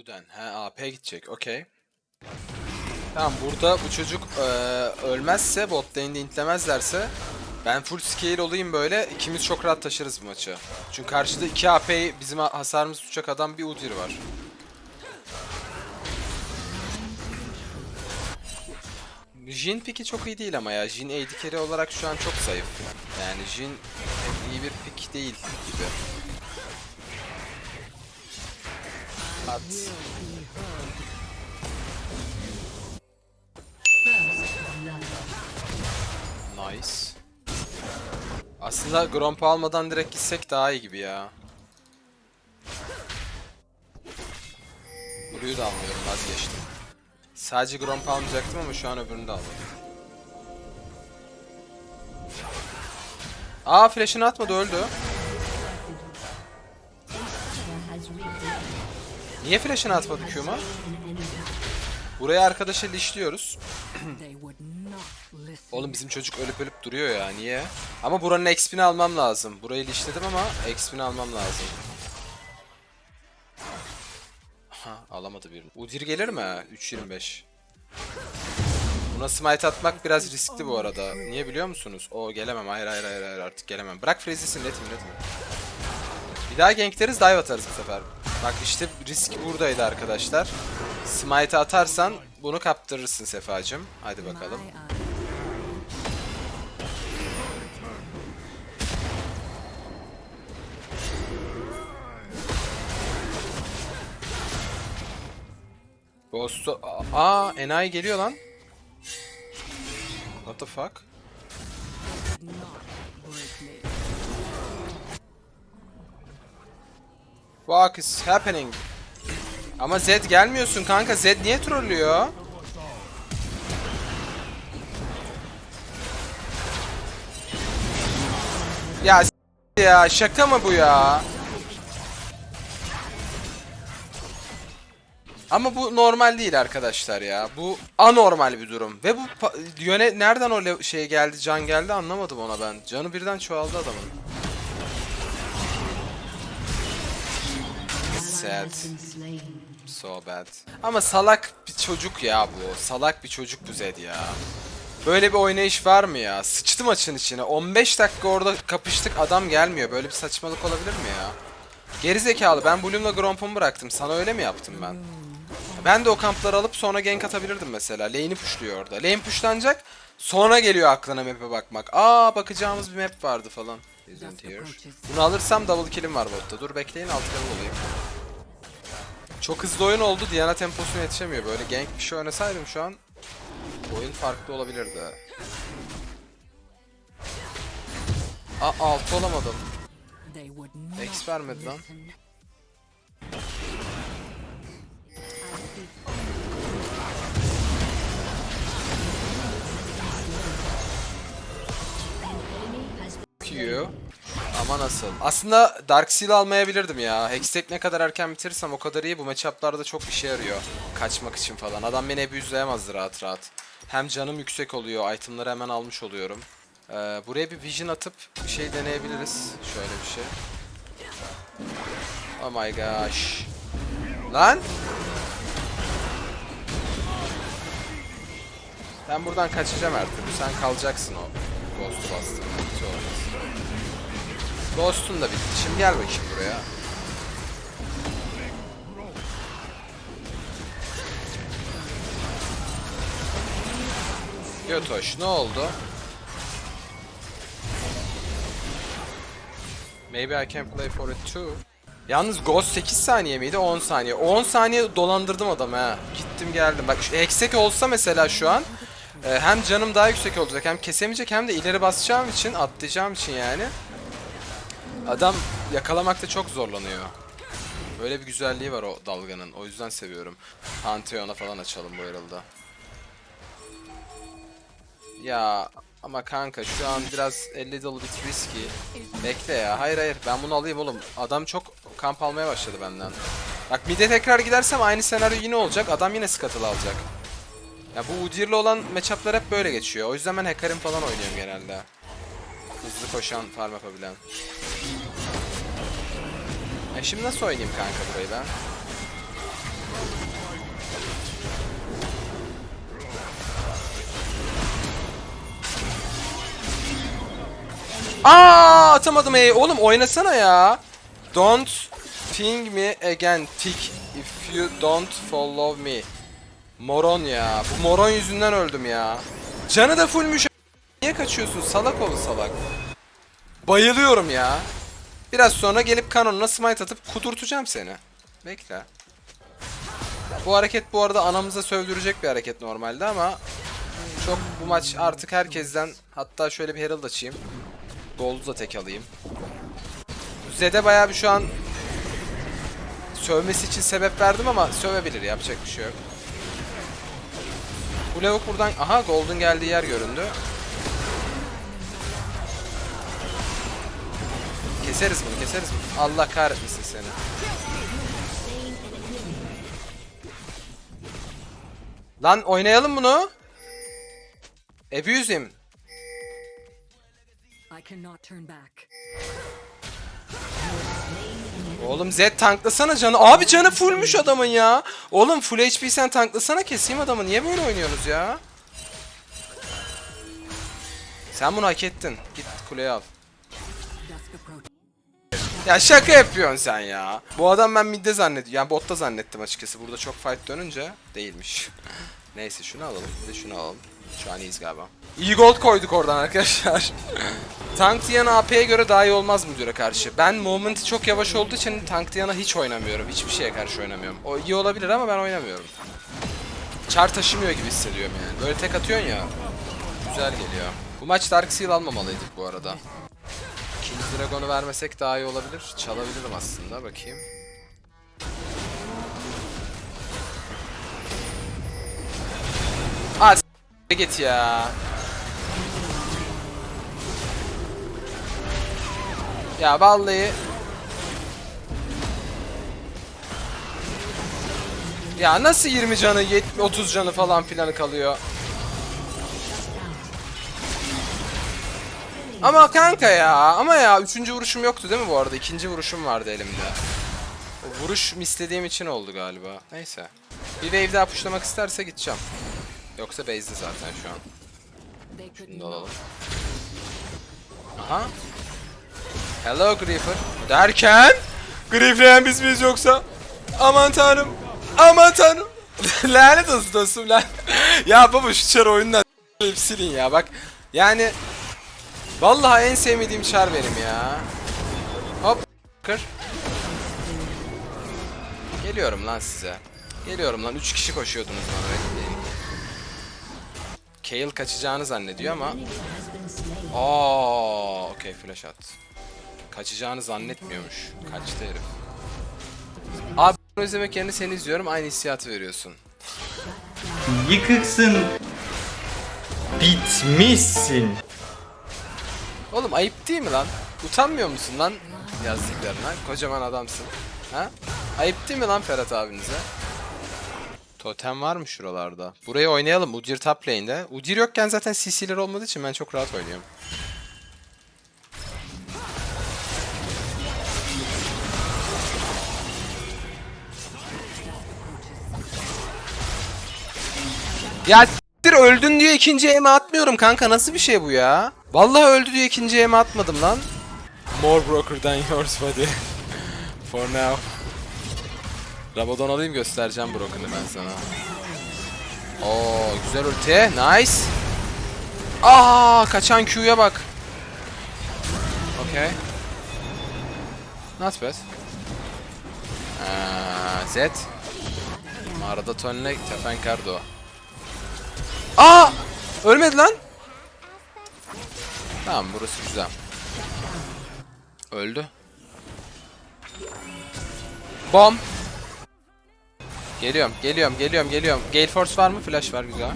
Guden. He AP gidecek. Okey. Tamam burada bu çocuk eee, ölmezse bot lane'de intlemezlerse ben full scale olayım böyle ikimiz çok rahat taşırız bu maçı. Çünkü karşıda 2 AP bizim ha- hasarımız tutacak adam bir Udyr var. Jin piki çok iyi değil ama ya. Jin AD carry olarak şu an çok zayıf. Yani Jin iyi bir pick değil gibi. At. Nice. Aslında Gromp almadan direkt gitsek daha iyi gibi ya. Blue'yu da almıyorum vazgeçtim. Sadece Gromp almayacaktım ama şu an öbürünü de aldım. Aa flash'ını atmadı öldü. Niye flash'ını atmadı Q'ma? Buraya arkadaşa lişliyoruz. Oğlum bizim çocuk ölüp ölüp duruyor ya niye? Ama buranın XP'ni almam lazım. Burayı lişledim ama XP'ni almam lazım. Ha alamadı birini. Udyr gelir mi? 3.25. Buna smite atmak biraz riskli bu arada. Niye biliyor musunuz? O gelemem. Hayır hayır hayır, hayır artık gelemem. Bırak Freeze'sin netim netim. Bir daha gankleriz dive atarız bu sefer. Bak işte risk buradaydı arkadaşlar. Smite atarsan bunu kaptırırsın Sefacım. Hadi bakalım. Ghost'u... Aa, enayi geliyor lan. What the fuck? What is happening? Ama Zed gelmiyorsun kanka. Zed niye trollüyor? Ya ya şaka mı bu ya? Ama bu normal değil arkadaşlar ya. Bu anormal bir durum. Ve bu yöne nereden o şey geldi, can geldi anlamadım ona ben. Canı birden çoğaldı adamın. Sad. So bad. Ama salak bir çocuk ya bu. Salak bir çocuk bu Zed ya. Böyle bir oynayış var mı ya? Sıçtı maçın içine. 15 dakika orada kapıştık adam gelmiyor. Böyle bir saçmalık olabilir mi ya? Gerizekalı ben Bloom'la Gromp'umu bıraktım. Sana öyle mi yaptım ben? Ben de o kampları alıp sonra gank atabilirdim mesela. Lane'i pushluyor orada. Lane pushlanacak. Sonra geliyor aklına map'e bakmak. Aa bakacağımız bir map vardı falan. Bunu alırsam double kill'im var botta. Dur bekleyin alt level olayım. Çok hızlı oyun oldu. Diana temposuna yetişemiyor. Böyle gank bir şey oynasaydım şu an oyun farklı olabilirdi. Aa altı olamadım. X vermedi lan. Ama nasıl? Aslında Dark Seal almayabilirdim ya. Hextech ne kadar erken bitirirsem o kadar iyi. Bu matchup'larda çok işe yarıyor. Kaçmak için falan. Adam beni abuse'layamazdı rahat rahat. Hem canım yüksek oluyor. Itemları hemen almış oluyorum. Ee, buraya bir vision atıp bir şey deneyebiliriz. Şöyle bir şey. Oh my gosh. Lan! Ben buradan kaçacağım her türlü. Sen kalacaksın o Ghost'u bastığında. Ghost'un da bitti. Şimdi gel bakayım buraya. Götoş ne oldu? Maybe I can play for it too. Yalnız Ghost 8 saniye miydi? 10 saniye. 10 saniye dolandırdım adamı ha. Gittim geldim. Bak Hexek olsa mesela şu an e, hem canım daha yüksek olacak hem kesemeyecek hem de ileri basacağım için atlayacağım için yani. Adam yakalamakta çok zorlanıyor. Böyle bir güzelliği var o dalganın. O yüzden seviyorum. Pantheon'a falan açalım bu herhalde. Ya ama kanka şu an biraz a little bit risky. Bekle ya. Hayır hayır ben bunu alayım oğlum. Adam çok kamp almaya başladı benden. Bak mid'e tekrar gidersem aynı senaryo yine olacak. Adam yine scuttle alacak. Ya bu Udyr'le olan matchup'lar hep böyle geçiyor. O yüzden ben Hecarim falan oynuyorum genelde. Hızlı koşan, farm yapabilen. E şimdi nasıl oynayayım kanka burayı ben? Aa atamadım E'yi. Oğlum oynasana ya. Don't ping me again tick if you don't follow me. Moron ya. Bu moron yüzünden öldüm ya. Canı da fullmüş. Niye kaçıyorsun? Salak ol salak. Bayılıyorum ya. Biraz sonra gelip kanonuna smite atıp kudurtacağım seni. Bekle. Bu hareket bu arada anamıza sövdürecek bir hareket normalde ama çok bu maç artık herkesten hatta şöyle bir herald açayım. Gold'u da tek alayım. Zed'e bayağı bir şu an sövmesi için sebep verdim ama sövebilir yapacak bir şey yok. Bu lavuk buradan aha Gold'un geldiği yer göründü. Keseriz bunu keseriz bunu. Allah kahretmesin seni. Lan oynayalım bunu. Abuse him. Oğlum Zed tanklasana canı. Abi canı fullmüş adamın ya. Oğlum full HP sen tanklasana keseyim adamı. Niye böyle oynuyorsunuz ya? Sen bunu hak ettin. Git kuleye al. Ya şaka yapıyorsun sen ya. Bu adam ben midde zannediyorum. Yani botta zannettim açıkçası. Burada çok fight dönünce değilmiş. Neyse şunu alalım. Bir de şunu alalım. Şu an iyiyiz galiba. İyi gold koyduk oradan arkadaşlar. Tank Diana AP'ye göre daha iyi olmaz Müdür'e karşı. Ben movement'ı çok yavaş olduğu için Tank Diana hiç oynamıyorum. Hiçbir şeye karşı oynamıyorum. O iyi olabilir ama ben oynamıyorum. Çar taşımıyor gibi hissediyorum yani. Böyle tek atıyorsun ya. Güzel geliyor. Bu maç Dark Seal almamalıydık bu arada. Dragon'u vermesek daha iyi olabilir. Çalabilirim aslında. Bakayım. Aa git ya. Ya vallahi Ya nasıl 20 canı, 70, 30 canı falan filanı kalıyor? Ama kanka ya, ama ya üçüncü vuruşum yoktu değil mi bu arada? İkinci vuruşum vardı elimde. O vuruş istediğim için oldu galiba. Neyse. Bir wave daha pushlamak isterse gideceğim. Yoksa base'de zaten şu an. Da not alalım. Aha. Hello Griefer. Derken Griefer'en biz miyiz yoksa? Aman tanrım. Aman tanrım. Lanet olsun dostum lan. ya baba şu çar oyundan silin ya bak. Yani Vallahi en sevmediğim çar benim ya. Hop kır. Geliyorum lan size. Geliyorum lan. 3 kişi koşuyordunuz bana bekleyin. Kale kaçacağını zannediyor ama. Aa, okey flash at. Kaçacağını zannetmiyormuş. Kaçtı herif. Abi bunu izlemek yerine seni izliyorum. Aynı hissiyatı veriyorsun. Yıkıksın. Bitmişsin. Oğlum ayıp değil mi lan? Utanmıyor musun lan yazdıklarına? Kocaman adamsın. Ha? Ayıp değil mi lan Ferhat abinize? Totem var mı şuralarda? Burayı oynayalım. Udyr top lane'de. Udyr yokken zaten CC'ler olmadığı için ben çok rahat oynuyorum. Ya s**tir öldün diye ikinci eme atmıyorum kanka nasıl bir şey bu ya? Vallahi öldü diye ikinci eme atmadım lan. More broker than yours buddy. For now. Rabadon alayım göstereceğim broker'ını ben sana. Oo güzel ulti. Nice. Aa kaçan Q'ya bak. Okay. Not bad. Aa, Z. Mağarada tonne tepen kardo. Aa! Ölmedi lan. Tamam burası güzel. Öldü. Bom. Geliyorum, geliyorum, geliyorum, geliyorum. Gale Force var mı? Flash var güzel.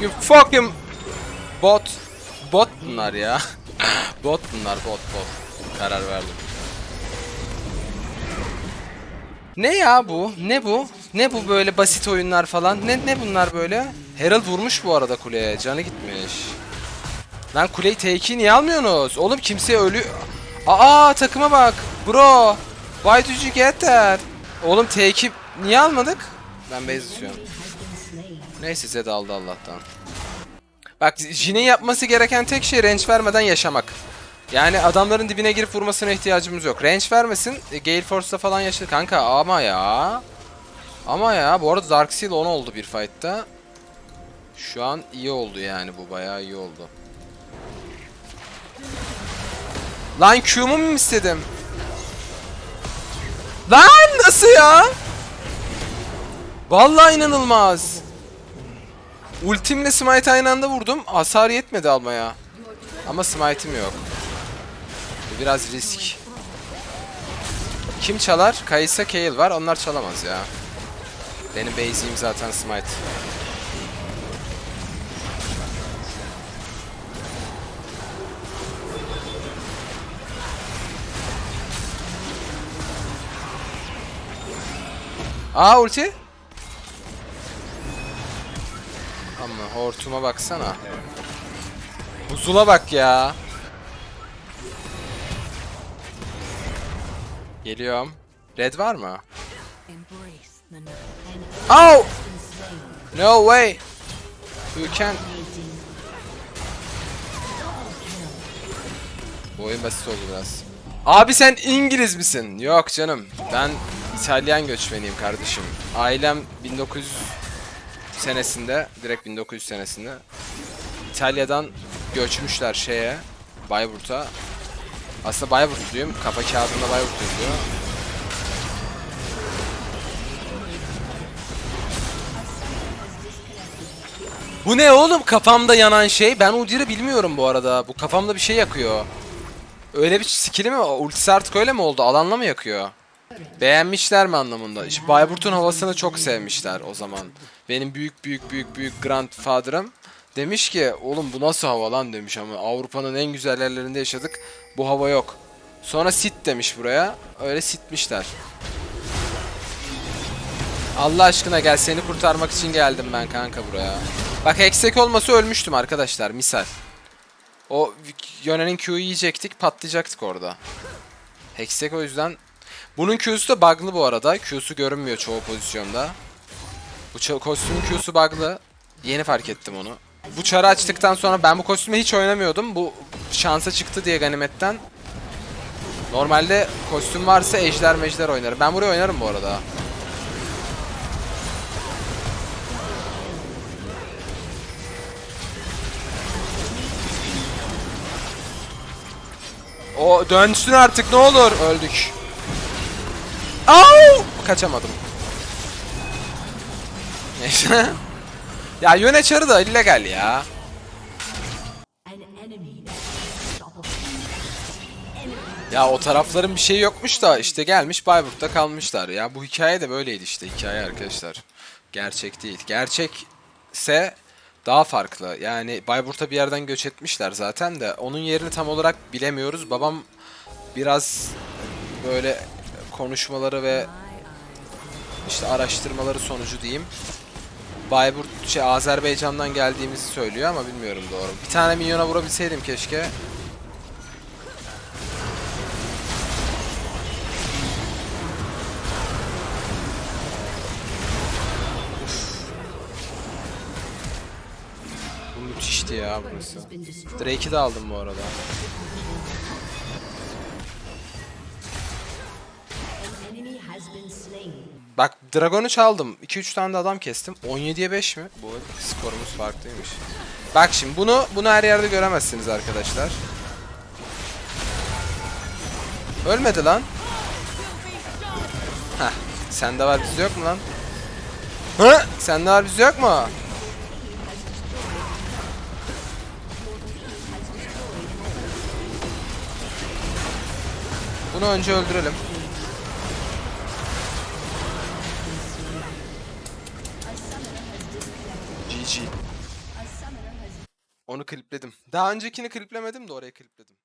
You fucking bot. Bot bunlar ya. bot bunlar bot bot. Karar verdim. Ne ya bu? Ne bu? Ne bu böyle basit oyunlar falan? Ne ne bunlar böyle? Herald vurmuş bu arada kuleye. Canı gitmiş. Lan kuleyi T2'yi niye almıyorsunuz? Oğlum kimse ölü... Aa takıma bak. Bro. Why did you get that? Oğlum T2 niye almadık? Ben base istiyorum. Neyse Zed aldı Allah'tan. Bak Jin'in yapması gereken tek şey range vermeden yaşamak. Yani adamların dibine girip vurmasına ihtiyacımız yok. Range vermesin. e, Gale Force'da falan yaşadı. Kanka ama ya. Ama ya. Bu arada Darkseal 10 oldu bir fight'ta. Şu an iyi oldu yani bu. Bayağı iyi oldu. Lan Q'mu mu istedim? Lan nasıl ya? Vallahi inanılmaz. Ultimle smite aynı anda vurdum. Hasar yetmedi almaya. Ama smite'im yok. Biraz risk. Kim çalar? Kayısa Kayle var. Onlar çalamaz ya. Benim base'im zaten smite. Aa ulti. Hortuma baksana. Buzula bak ya. Geliyorum. Red var mı? Oh! No way. You can. Bu oyun basit oldu biraz. Abi sen İngiliz misin? Yok canım. Ben İtalyan göçmeniyim kardeşim. Ailem 1900 senesinde, direkt 1900 senesinde İtalya'dan göçmüşler şeye, Bayburt'a. Aslında Bayburtluyum. Kafa kağıdında Bayburt yazıyor. Bu ne oğlum kafamda yanan şey? Ben Udyr'ı bilmiyorum bu arada. Bu kafamda bir şey yakıyor. Öyle bir skill'i mi? Ultisi artık öyle mi oldu? Alanla mı yakıyor? Beğenmişler mi anlamında? İşte Bayburt'un havasını çok sevmişler o zaman. Benim büyük büyük büyük büyük grandfather'ım demiş ki oğlum bu nasıl hava lan demiş ama Avrupa'nın en güzel yerlerinde yaşadık. Bu hava yok. Sonra sit demiş buraya. Öyle sitmişler. Allah aşkına gel seni kurtarmak için geldim ben kanka buraya. Bak Hexek olmasa ölmüştüm arkadaşlar misal. O Yone'nin Q'yu yiyecektik patlayacaktık orada. Hexek o yüzden... Bunun Q'su da bug'lı bu arada. Q'su görünmüyor çoğu pozisyonda. Bu kostümün Q'su bug'lı. Yeni fark ettim onu. Bu çarı açtıktan sonra ben bu kostüme hiç oynamıyordum. Bu şansa çıktı diye ganimetten. Normalde kostüm varsa ejder mejder oynarım. Ben buraya oynarım bu arada. O dönsün artık ne olur. Öldük. Au! Kaçamadım. Neyse. ya yöne çarı da illegal ya. Ya o tarafların bir şeyi yokmuş da işte gelmiş Bayburt'ta kalmışlar. Ya bu hikaye de böyleydi işte hikaye arkadaşlar. Gerçek değil. Gerçekse daha farklı. Yani Bayburt'a bir yerden göç etmişler zaten de onun yerini tam olarak bilemiyoruz. Babam biraz böyle konuşmaları ve işte araştırmaları sonucu diyeyim. Bayburt şey Azerbaycan'dan geldiğimizi söylüyor ama bilmiyorum doğru. Bir tane milyona vurabilseydim keşke. Bu müthişti ya burası. Drake'i de aldım bu arada. Dragon'u çaldım. 2-3 tane de adam kestim. 17'ye 5 mi? Bu skorumuz farklıymış. Bak şimdi bunu bunu her yerde göremezsiniz arkadaşlar. Ölmedi lan. Heh. Sende var bizde yok mu lan? Hı? Sende var bizde yok mu? Bunu önce öldürelim. Onu klipledim. Daha öncekini kliplemedim de oraya klipledim.